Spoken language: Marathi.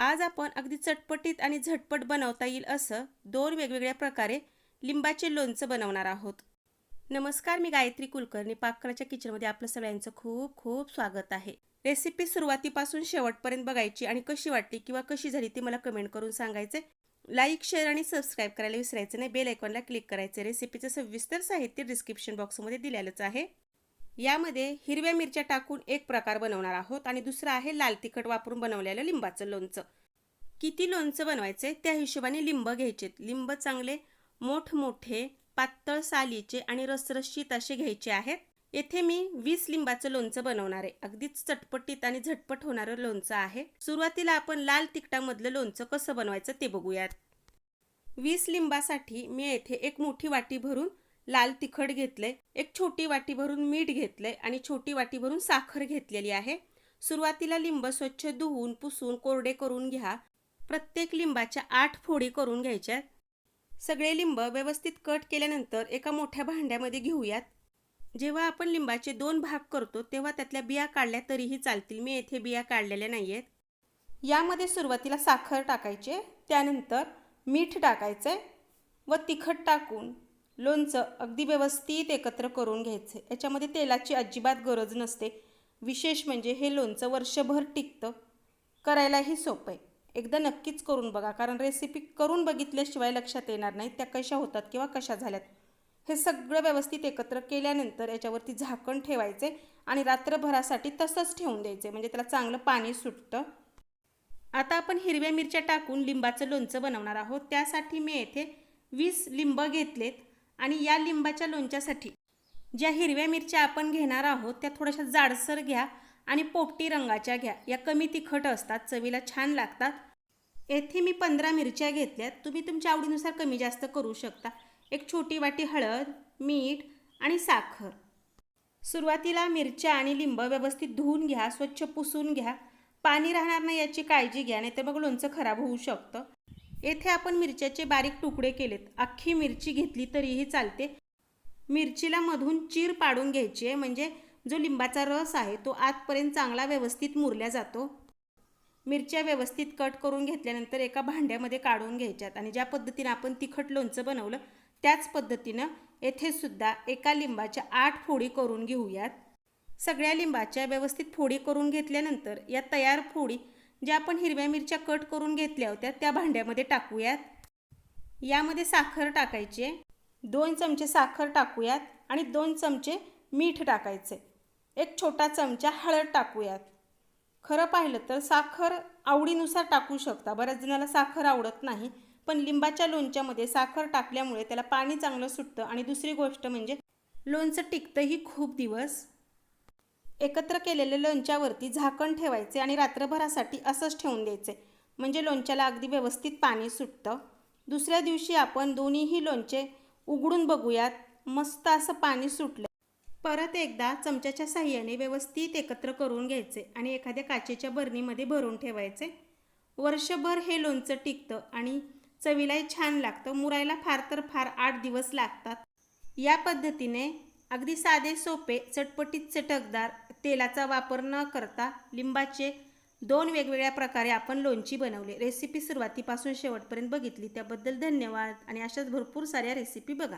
आज आपण अगदी चटपटीत आणि झटपट बनवता येईल असं दोन वेगवेगळ्या प्रकारे लिंबाचे लोणचं बनवणार आहोत. नमस्कार मी गायत्री कुलकर्णी. पाककलाच्या किचनमध्ये आपलं सगळ्यांचं खूप खूप स्वागत आहे. रेसिपी सुरुवातीपासून शेवटपर्यंत बघायची आणि कशी वाटली किंवा कशी झाली ती मला कमेंट करून सांगायचे. लाईक शेअर आणि सबस्क्राईब करायला विसरायचं नाही. बेल आयकॉनला क्लिक करायचं. रेसिपीचं सविस्तर साहित्य डिस्क्रिप्शन बॉक्समध्ये दिलेलंच आहे. यामध्ये हिरव्या मिरच्या टाकून एक प्रकार बनवणार आहोत आणि दुसरा आहे लाल तिखट वापरून बनवलेलं लिंबाचं लोणचं. किती लोणचं बनवायचे त्या हिशोबाने लिंब घ्यायचेत लिंब चांगले मोठमोठे पातळ सालीचे आणि रसरशीत असे घ्यायचे आहेत. येथे मी वीस लिंबाचं लोणचं बनवणार आहे. अगदीच चटपटीत आणि झटपट होणारं लोणचं आहे. सुरुवातीला आपण लाल तिखटामधलं लोणचं कसं बनवायचं ते बघूयात. वीस लिंबासाठी मी येथे एक मोठी वाटी भरून लाल तिखट घेतलंय एक छोटी वाटी भरून मीठ घेतलंय आणि छोटी वाटी भरून साखर घेतलेली आहे. सुरुवातीला लिंब स्वच्छ धुवून पुसून कोरडे करून घ्या. प्रत्येक लिंबाच्या आठ फोडी करून घ्यायच्या सगळे लिंब व्यवस्थित कट केल्यानंतर एका मोठ्या भांड्यामध्ये घेऊयात. जेव्हा आपण लिंबाचे दोन भाग करतो तेव्हा त्यातल्या बिया काढल्या तरीही चालतील. मी येथे बिया काढलेल्या नाही आहेत यामध्ये सुरुवातीला साखर टाकायचे त्यानंतर मीठ टाकायचं व तिखट टाकून लोणचं अगदी व्यवस्थित एकत्र करून घ्यायचे. याच्यामध्ये तेलाची अजिबात गरज नसते. विशेष म्हणजे हे लोणचं वर्षभर टिकतं. करायलाही सोपं आहे. एकदा नक्कीच करून बघा कारण रेसिपी करून बघितल्याशिवाय लक्षात येणार नाही त्या कशा होतात किंवा कशा झाल्यात. हे सगळं व्यवस्थित एकत्र केल्यानंतर याच्यावरती झाकण ठेवायचे आणि रात्रभरासाठी तसंच ठेवून द्यायचे म्हणजे त्याला चांगलं पाणी सुटतं. आता आपण हिरव्या मिरच्या टाकून लिंबाचं लोणचं बनवणार आहोत. त्यासाठी मी येथे वीस लिंब घेतलेत. आणि या लिंबाच्या लोणच्यासाठी ज्या हिरव्या मिरच्या आपण घेणार आहोत त्या थोड्याशा जाडसर घ्या आणि पोपटी रंगाच्या घ्या. या कमी तिखट असतात चवीला छान लागतात. येथे मी पंधरा मिरच्या घेतल्यात. तुम्ही तुमच्या आवडीनुसार कमी जास्त करू शकता. एक छोटी वाटी हळद मीठ आणि साखर. सुरुवातीला मिरच्या आणि लिंब व्यवस्थित धुवून घ्या स्वच्छ पुसून घ्या. पाणी राहणार नाही याची काळजी घ्या नाही तर मग लोणचं खराब होऊ शकतं. येथे आपण मिरच्याचे बारीक तुकडे केलेत. अख्खी मिरची घेतली तरीही चालते. मिरचीला मधून चीर पाडून घ्यायची आहे. म्हणजे जो लिंबाचा रस आहे तो आतपर्यंत चांगला व्यवस्थित मुरल्या जातो. मिरच्या व्यवस्थित कट करून घेतल्यानंतर एका भांड्यामध्ये काढून घ्यायच्यात. आणि ज्या पद्धतीनं आपण तिखट लोणचं बनवलं त्याच पद्धतीनं येथेसुद्धा एका लिंबाच्या आठ फोडी करून घेऊयात. सगळ्या लिंबाच्या व्यवस्थित फोडी करून घेतल्यानंतर या तयार फोडी ज्या आपण हिरव्या मिरच्या कट करून घेतल्या होत्या त्या भांड्यामध्ये टाकूयात. यामध्ये साखर टाकायची आहे. दोन चमचे साखर टाकूयात आणि दोन चमचे मीठ टाकायचे. एक छोटा चमचा हळद टाकूयात. खरं पाहिलं तर साखर आवडीनुसार टाकू शकता. बऱ्याच जणाला साखर आवडत नाही पण लिंबाच्या लोणच्यामध्ये साखर टाकल्यामुळे त्याला पाणी चांगलं सुटतं. आणि दुसरी गोष्ट म्हणजे लोणचं टिकतंही खूप दिवस. एकत्र केलेल्या लोणच्यावरती झाकण ठेवायचे आणि रात्रभरासाठी असंच ठेवून द्यायचे. म्हणजे लोणच्याला अगदी व्यवस्थित पाणी सुटतं. दुसऱ्या दिवशी आपण दोन्हीही लोणचे उघडून बघूयात. मस्त असं पाणी सुटलं. परत एकदा चमच्याच्या साह्याने व्यवस्थित एकत्र करून घ्यायचे आणि एखाद्या काचेच्या बरणीमध्ये भरून ठेवायचे. वर्षभर हे लोणचं टिकतं आणि चवीलाही छान लागतं. मुरायला फार तर फार आठ दिवस लागतात. या पद्धतीने अगदी साधे सोपे चटपटीत चटकदार तेलाचा वापर न करता लिंबाचे दोन वेगवेगळ्या प्रकारे आपण लोणची बनवले. रेसिपी सुरुवातीपासून शेवटपर्यंत बघितली. त्याबद्दल धन्यवाद. आणि अशाच भरपूर साऱ्या रेसिपी बघा.